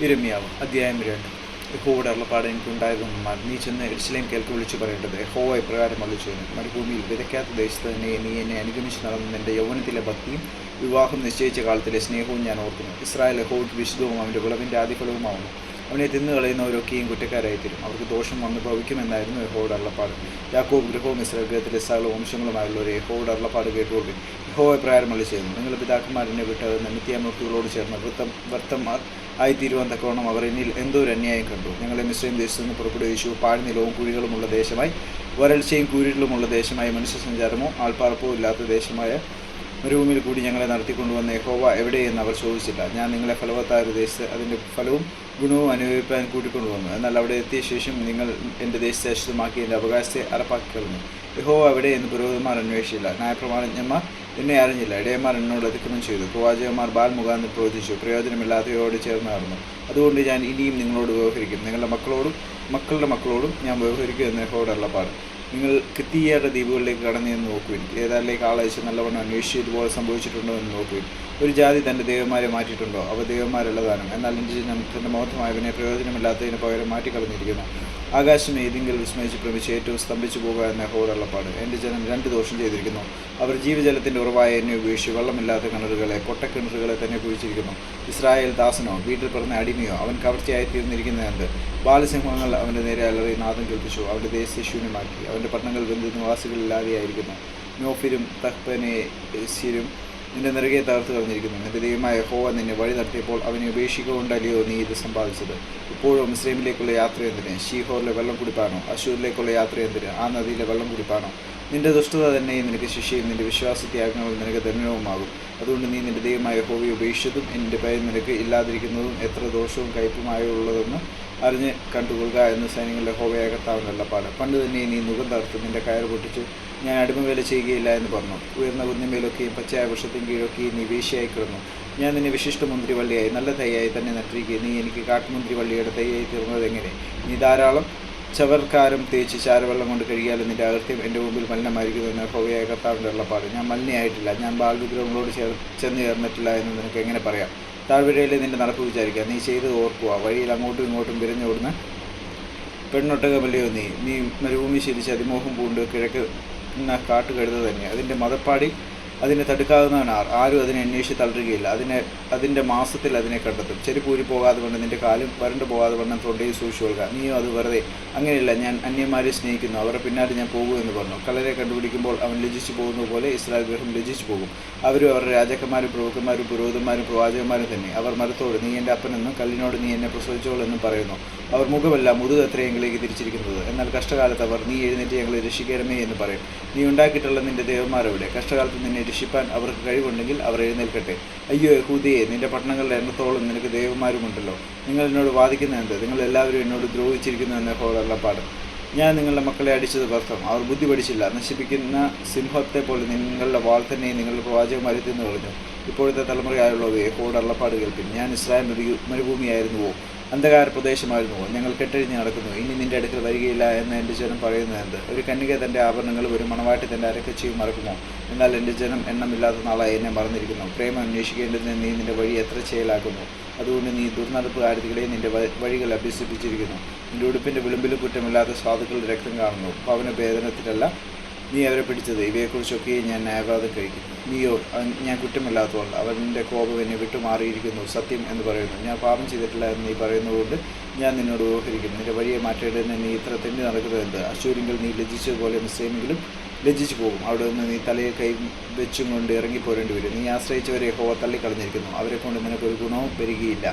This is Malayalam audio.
ഇരമ്യാവ് അധ്യായം രണ്ട്. യഹോയുടെ അള്ളപ്പാട് എനിക്കുണ്ടായതെന്നാൽ നീ ചെന്ന് എരിശിലേം കേൾക്ക് വിളിച്ചു പറയേണ്ടത് യഹോവ ഇപ്രകാരം ചെയ്യുന്നു. മരുഭൂമിയിൽ വിതയ്ക്കാത്ത ദേശത്ത് തന്നെ നീ എന്നെ അനുഗമിച്ച് നടന്ന എന്റെ യൗവനത്തിലെ ഭക്തിയും വിവാഹം നിശ്ചയിച്ച കാലത്തിലെ സ്നേഹവും ഞാൻ ഓർക്കുന്നു. ഇസ്രായേൽ യഹോവയ്ക്ക് വിശുദ്ധവും അവന്റെ വിളവിന്റെ ആദിഫലവുമാവുന്നു അവനെ തിന്നുകളയുന്നവരൊക്കെയും കളയുന്നവരൊക്കെയും കുറ്റക്കാരായി അവർക്ക് ദോഷം വന്ന് ഭവിക്കുമെന്നായിരുന്നു യഹോയുടെ അള്ളപ്പാട് യാക്കോബ് ഗൃഹവും ഇസ്രായേൽ ഗൃഹത്തിലെ സകല വംശങ്ങളുമായുള്ളവരെ യഹോയുടെ അള്ളപ്പാട് കേട്ടുകൊള്ളി വിളി ചെയ്യുന്നു നിങ്ങൾ പിതാക്കന്മാരെന്നെ വിട്ട് നിത്യമൂർത്തികളോട് ചേർന്ന് വൃത്തം വർത്തന്മാർ ആയിത്തീരുവാൻ തക്കവണ്ണം അവർ എന്നിൽ എന്തോ ഒരു അന്യായം കണ്ടു. ഞങ്ങളെ മിശ്രയും ദേശത്തു നിന്ന് പുറപ്പെടുവിച്ചു പാഴ്നിലവും കുഴികളുമുള്ള ദേശമായി വരൾച്ചയും കൂരിലുമുള്ള ദേശമായി മനുഷ്യ സഞ്ചാരമോ ആൾപ്പാർപ്പോ ഇല്ലാത്ത ദേശമായ മരുഭൂമിയിൽ കൂടി ഞങ്ങളെ നടത്തിക്കൊണ്ടുവന്ന യഹോവ എവിടെയെന്ന് അവർ ചോദിച്ചില്ല. ഞാൻ നിങ്ങളെ ഫലവത്തായ ഒരു ദേശത്ത് അതിന്റെ ഫലവും ഗുണവും അനുഭവിപ്പാൻ കൂട്ടിക്കൊണ്ടുവന്നു. എന്നാൽ അവിടെ എത്തിയ ശേഷം നിങ്ങൾ എന്റെ ദേശത്തെ അശുദ്ധമാക്കി എന്റെ അവകാശത്തെ അറപ്പാക്കി കളഞ്ഞു യഹോവ എവിടെ എന്ന് പുരോഹിതന്മാർ അന്വേഷിച്ചില്ല. ന്യായപ്രമാണജ്ഞന്മാർ എന്നെ അറിഞ്ഞില്ല. ഇടയന്മാർ എന്നോട് അതിക്രമം ചെയ്തു. പ്രവാചകന്മാർ ബാൽ മുഖാന്തി പ്രവചിച്ചു. പ്രയോജനമില്ലാത്തവയോട് ചേർന്ന് നടന്നു. അതുകൊണ്ട് ഞാൻ ഇനിയും നിങ്ങളോട് വ്യവഹരിക്കും. നിങ്ങളുടെ മക്കളോടും മക്കളുടെ മക്കളോടും ഞാൻ വ്യവഹരിക്കും എന്ന് യഹോയുടെ ഉള്ളപ്പാട് നിങ്ങൾ കിത്തിയയുടെ ദ്വീപുകളിലേക്ക് കടന്നു എന്ന് നോക്കുവിൻ. ഏതാണ്ടിലേക്ക് ആളയച്ച് നല്ലവണ്ണം അന്വേഷിച്ച് ഇതുപോലെ സംഭവിച്ചിട്ടുണ്ടോ എന്ന് നോക്കുവിൻ. ഒരു ജാതി തന്റെ ദൈവന്മാരെ മാറ്റിയിട്ടുണ്ടോ? അവ ദൈവന്മാരുള്ളതാണ് എന്നാൽ എന്റെ ജനം തന്റെ മൗത്തമായവനെ പ്രയോജനമില്ലാത്തതിന് പകരം മാറ്റിക്കളഞ്ഞിരിക്കുന്നു. ആകാശം ഏതെങ്കിലും വിസ്മയിച്ച് പ്രമിച്ച് ഏറ്റവും സ്തംഭിച്ചു പോകുക എന്ന ഹോരള്ളപ്പാട് എന്റെ ജനം രണ്ട് ദോഷം ചെയ്തിരിക്കുന്നു. അവർ ജീവജലത്തിന്റെ ഉറവായ എന്നെ ഉപേക്ഷിച്ച് വെള്ളമില്ലാത്ത കിണറുകളെ കൊട്ടക്കിണറുകളെ തന്നെ കുഴിച്ചിരിക്കുന്നു. ഇസ്രായേൽ ദാസനോ വീട്ടിൽ പിറന്ന അടിമയോ അവൻ കവർച്ചയായി തീർന്നിരിക്കുന്നതുണ്ട് ബാലസിംഹങ്ങൾ അവന്റെ നേരെ അലറി നാദം കേൾപ്പിച്ചു. അവന്റെ ദേശത്തെ ശൂന്യമാക്കി. അവന്റെ പട്ടണങ്ങൾ ബന്ധു നിവാസികളില്ലാതെയായിരിക്കുന്നു നോഫിരും തഹ്പനേസ്യരും നിന്റെ നിറകെ തകർത്ത് കളഞ്ഞിരിക്കുന്നു. നിന്റെ ദൈവമായ ഹോവ നിന്നെ വഴി നടത്തിയപ്പോൾ അവനെ ഉപേക്ഷിക്കൊണ്ടല്ലയോ നീ ഇത് സമ്പാദിച്ചത്? ഇപ്പോഴും മുസ്ലിമിലേക്കുള്ള യാത്ര എന്തിന്? ഷീഹോറിലെ വെള്ളം കുടിപ്പാണോ? അശൂരിലേക്കുള്ള യാത്ര എന്തിന്? ആ നദിയിലെ വെള്ളം കുടിപ്പാണോ? നിന്റെ ദുഷ്ടത തന്നെ നിനക്ക് ശിക്ഷയും നിന്റെ വിശ്വാസത്യാഗങ്ങൾ നിനക്ക് ധന്യവുമാകും. അതുകൊണ്ട് നീ നിന്റെ ദൈവമായ ഹോവയെ ഉപേക്ഷിച്ചതും എന്റെ ഭയം നിനക്ക് ഇല്ലാതിരിക്കുന്നതും എത്ര ദോഷവും കയ്പുമായുള്ളതെന്ന് അറിഞ്ഞ് കണ്ടുകൊള്ളുക എന്ന് സൈന്യങ്ങളുടെ ഹോവയായ കർത്താവിനുള്ള പാട് പണ്ട് തന്നെ നീ മുഖം തകർത്ത് നിന്റെ കയർ പൊട്ടിച്ചു ഞാൻ അടിമവേല ചെയ്യുകയില്ല എന്ന് പറഞ്ഞു. ഉയർന്ന കുന്നിന്മേലൊക്കെയും പച്ചയായ വൃക്ഷത്തിൻ കീഴൊക്കെയും നീ വീശിയായി കിടന്നു. ഞാൻ നിന്നെ വിശിഷ്ട മുന്തിരിവള്ളിയായി നല്ല തൈയായി തന്നെ നട്ടിരിക്കുക നീ എനിക്ക് കാട്ടുമുന്തിരിവള്ളിയുടെ തൈയായി തീർന്നത് എങ്ങനെ? നീ ധാരാളം ചവർക്കാരം തേച്ച് ചാരവെള്ളം കൊണ്ട് കഴിയാലും നിന്റെ അകൃത്യം എന്റെ മുമ്പിൽ മലിനമായിരിക്കുന്നു എന്ന ഹോവയായ കർത്താവിന്റെ ഉള്ളപ്പാട് ഞാൻ മലിനയായിട്ടില്ല. ഞാൻ ബാൽവിഗ്രഹങ്ങളോട് ചേർ ചെന്ന് ചേർന്നിട്ടില്ല എന്ന് നിനക്ക് എങ്ങനെ പറയാം? താഴ്വരയിലെ നിന്റെ നടപ്പ് വിചാരിക്കുക. നീ ചെയ്ത് ഓർക്കുക. വഴിയിൽ അങ്ങോട്ടും ഇങ്ങോട്ടും വിരഞ്ഞോടുന്ന പെണ്ണൊട്ടകമല്ലയോ നീ? നീ മരുഭൂമി ശീലിച്ച് അതിമോഹം പൂണ്ട് കിഴക്ക് കാട്ടുകഴുത തന്നെ. അതിന്റെ മതപ്പാടി അതിനെ തടുക്കാവുന്നവൻ ആർ ആരും അതിനെ അന്വേഷിച്ച് തളരുകയില്ല. അതിനെ അതിന്റെ മാസത്തിൽ അതിനെ കണ്ടെത്തും. ചെരുപ്പൂരി പോകാതെ വണ്ണം നിന്റെ കാലും വരണ്ടു പോകാതെ വണ്ണം തൊണ്ടയിൽ സൂക്ഷിച്ചു കൊള്ളുക നീയോ അത് വെറുതെ അങ്ങനെയല്ല ഞാൻ അന്യന്മാരെ സ്നേഹിക്കുന്നു. അവരുടെ പിന്നാലെ ഞാൻ പോകൂ എന്ന് പറഞ്ഞു. കളരെ കണ്ടുപിടിക്കുമ്പോൾ അവൻ ലജിച്ചു പോകുന്ന പോലെ ഇസ്രായേൽ ഗൃഹം ലജിച്ചു പോകും. അവരും അവരുടെ രാജാക്കന്മാരും പ്രഭുക്കന്മാരും പുരോഹിതന്മാരും പ്രവാചകന്മാരും തന്നെ. അവർ മരത്തോട് നീ എന്റെ അപ്പനെന്നും കല്ലിനോട് നീ എന്നെ പ്രസവിച്ചോളെന്നും പറയുന്നു. അവർ മുഖമല്ല മുതുക എത്രയെങ്കിലേക്ക് തിരിച്ചിരിക്കുന്നത്. എന്നാൽ കഷ്ടകാലത്ത് അവർ നീ എഴുന്നേറ്റ് ഞങ്ങളെ രക്ഷിക്കണമേ എന്ന് പറയും. നീ ഉണ്ടാക്കിയിട്ടുള്ള നിന്റെ ദേവന്മാരവിടെ. കഷ്ടകാലത്ത് നിന്നെ രക്ഷിപ്പാൻ അവർക്ക് കഴിവുണ്ടെങ്കിൽ അവർ എഴുന്നേൽക്കട്ടെ. അയ്യോ യഹൂദിയെ നിന്റെ പട്ടണങ്ങളുടെ എണ്ണത്തോളം നിനക്ക് ദേവന്മാരുമുണ്ടല്ലോ. നിങ്ങൾ എന്നോട് വാദിക്കുന്ന എന്ത് നിങ്ങൾ എല്ലാവരും എന്നോട് ദ്രോഹിച്ചിരിക്കുന്നു എന്ന ഹോളപ്പാട് ഞാൻ നിങ്ങളുടെ മക്കളെ അടിച്ചത് വ്യർത്ഥം. അവർ ബുദ്ധി പഠിച്ചില്ല. നശിപ്പിക്കുന്ന സിംഹത്തെ പോലെ നിങ്ങളുടെ വാൾ തന്നെ നിങ്ങളുടെ പ്രവാചകന്മാരെ തിന്നു കളഞ്ഞു ഇപ്പോഴത്തെ തലമുറയായുള്ളവയെ അള്ളപ്പാട് കേൾപ്പിൻ. ഞാൻ ഇസ്രായേൽ മരു മരുഭൂമിയായിരുന്നുവോ? അന്ധകാര പ്രദേശമായിരുന്നു ഞങ്ങൾ കെട്ടഴിഞ്ഞ് നടക്കുന്നു. ഇനി നിന്റെ അടുക്കൽ വരികയില്ല എന്ന് എന്റെ ജനം പറയുന്നത് എന്ത് ഒരു കന്യക തന്റെ ആഭരണങ്ങൾ ഒരു മണവാട്ടി തന്റെ അരക്കച്ചിയും മറക്കുമോ? എന്നാൽ എന്റെ ജനം എണ്ണമില്ലാത്ത നാളായി എന്നെ മറന്നിരിക്കുന്നു. പ്രേമം അന്വേഷിക്കേണ്ടതിന് നീ നിന്റെ വഴി എത്ര ചെയ്യലാക്കുന്നു? അതുകൊണ്ട് നീ ദുർനടപ്പ് കാര്യത്തിലെ നിന്റെ വഴികൾ അഭ്യസിപ്പിച്ചിരിക്കുന്നു. നിന്റെ ഉടുപ്പിന്റെ വിളിമ്പിലും കുറ്റമില്ലാത്ത സാധുക്കളുടെ രക്തം കാണുന്നു. ഭവന ഭേദനത്തിലല്ല നീ അവരെ പിടിച്ചത്. ഇവയെക്കുറിച്ചൊക്കെ ഞാൻ ന്യായവാദം കഴിക്കുന്നു. നീയോ ഞാൻ കുറ്റമില്ലാത്തവൾ അവന്റെ കോപം എന്നെ വിട്ടുമാറിയിരിക്കുന്നു സത്യം എന്ന് പറയുന്നു. ഞാൻ പാപം ചെയ്തിട്ടില്ല എന്ന് നീ പറയുന്നതുകൊണ്ട് ഞാൻ നിന്നോട് വ്യവഹരിക്കുന്നു. നിന്റെ വഴിയെ മാറ്റേണ്ടതിന് നീ ഇത്ര തെന്നി നടക്കുന്നത് എന്ത്? അശൂരിങ്കിൽ നീ ലജിച്ചതുപോലെ മുസ്ലിമെങ്കിലും ലജ്ജിച്ചു പോകും. അവിടെ നിന്ന് നീ തലയിൽ കൈ വെച്ചും കൊണ്ട് ഇറങ്ങിപ്പോരേണ്ടി വരും. നീ ആശ്രയിച്ചവരെ ഹോവ തള്ളിക്കളഞ്ഞിരിക്കുന്നു. അവരെ കൊണ്ട് നിനക്കൊരു ഗുണവും വരികയില്ല